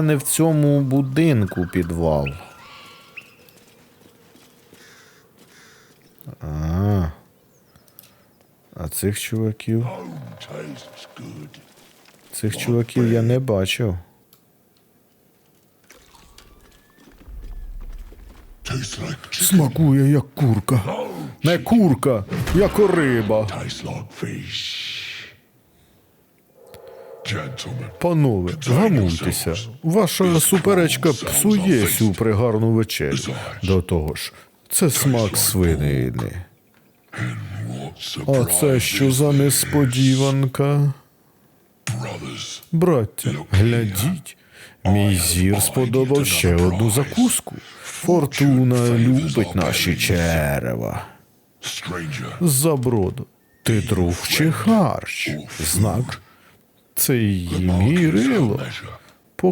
це не в цьому будинку підвал. А. А цих чуваків. Цих чуваків я не бачив. Смакує як курка. Не курка, як риба. Панове, гамуйтеся. Ваша суперечка псує цю пригарну вечерю. До того ж, це смак свинини. А це що за несподіванка? Браття, глядіть. Мій зір сподобав ще одну закуску. Фортуна любить наші черева. Заброду. Ти друг чи харч? Знак. Це її мірило. measure.